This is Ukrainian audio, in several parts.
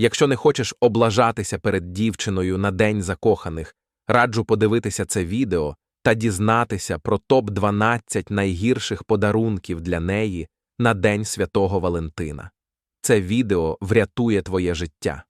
Якщо не хочеш облажатися перед дівчиною на День закоханих, раджу подивитися це відео та дізнатися про топ-12 найгірших подарунків для неї на День Святого Валентина. Це відео врятує твоє життя.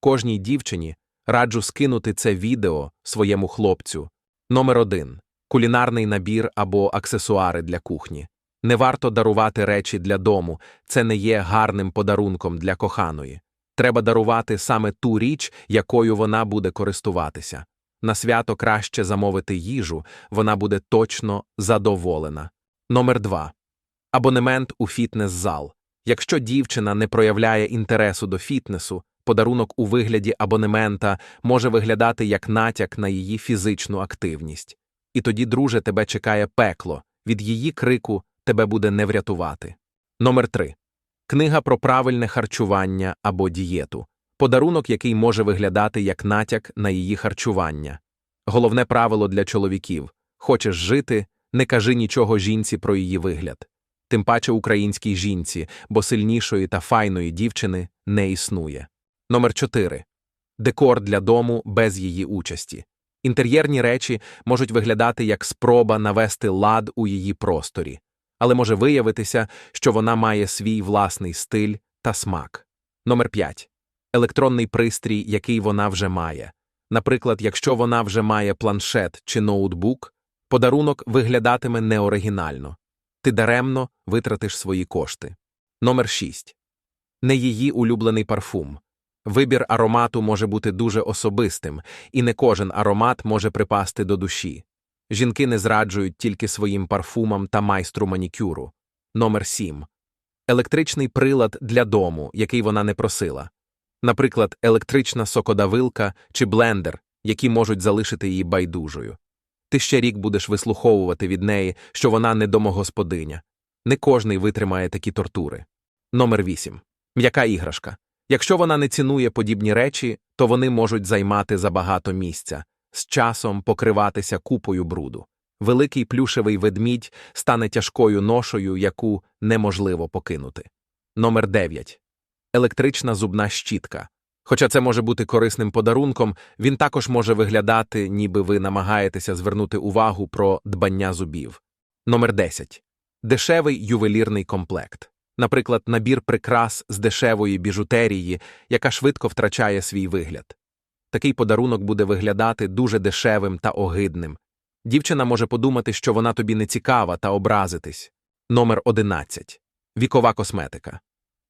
Кожній дівчині раджу скинути це відео своєму хлопцю. Номер 1. Кулінарний набір або аксесуари для кухні. Не варто дарувати речі для дому, це не є гарним подарунком для коханої. Треба дарувати саме ту річ, якою вона буде користуватися. На свято краще замовити їжу, вона буде точно задоволена. Номер 2. Абонемент у фітнес-зал. Якщо дівчина не проявляє інтересу до фітнесу, подарунок у вигляді абонемента може виглядати як натяк на її фізичну активність. І тоді, друже, тебе чекає пекло, від її крику тебе буде не врятувати. Номер 3. Книга про правильне харчування або дієту. Подарунок, який може виглядати як натяк на її харчування. Головне правило для чоловіків хочеш жити, не кажи нічого жінці про її вигляд. Тим паче українській жінці, бо сильнішої та файної дівчини не існує. Номер 4. Декор для дому без її участі. Інтер'єрні речі можуть виглядати як спроба навести лад у її просторі, але може виявитися, що вона має свій власний стиль та смак. Номер 5. Електронний пристрій, який вона вже має. Наприклад, якщо вона вже має планшет чи ноутбук, подарунок виглядатиме неоригінально. Ти даремно витратиш свої кошти. Номер 6. Не її улюблений парфум. Вибір аромату може бути дуже особистим, і не кожен аромат може припасти до душі. Жінки не зраджують тільки своїм парфумам та майстру манікюру. Номер 7. Електричний прилад для дому, який вона не просила. Наприклад, електрична сокодавилка чи блендер, які можуть залишити її байдужою. Ти ще рік будеш вислуховувати від неї, що вона не домогосподиня. Не кожний витримає такі тортури. Номер 8. М'яка іграшка. Якщо вона не цінує подібні речі, то вони можуть займати забагато місця, з часом покриватися купою бруду. Великий плюшевий ведмідь стане тяжкою ношою, яку неможливо покинути. Номер 9. Електрична зубна щітка. Хоча це може бути корисним подарунком, він також може виглядати, ніби ви намагаєтеся звернути увагу про дбання зубів. Номер 10. Дешевий ювелірний комплект. Наприклад, набір прикрас з дешевої біжутерії, яка швидко втрачає свій вигляд. Такий подарунок буде виглядати дуже дешевим та огидним. Дівчина може подумати, що вона тобі не цікава та образитись. Номер 11. Вікова косметика.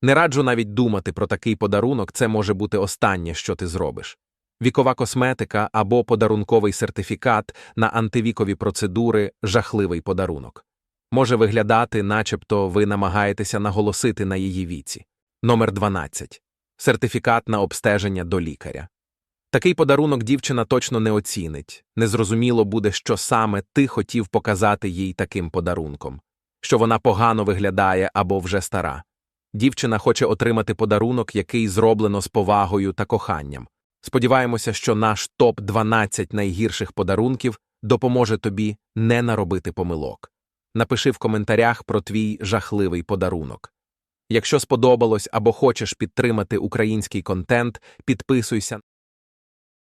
Не раджу навіть думати про такий подарунок, це може бути останнє, що ти зробиш. Вікова косметика або подарунковий сертифікат на антивікові процедури жахливий подарунок. Може виглядати, начебто ви намагаєтеся наголосити на її віці. Номер 12. Сертифікат на обстеження до лікаря. Такий подарунок дівчина точно не оцінить. Незрозуміло буде, що саме ти хотів показати їй таким подарунком, що вона погано виглядає або вже стара. Дівчина хоче отримати подарунок, який зроблено з повагою та коханням. Сподіваємося, що наш топ 12 найгірших подарунків допоможе тобі не наробити помилок. Напиши в коментарях про твій жахливий подарунок. Якщо сподобалось або хочеш підтримати український контент, підписуйся.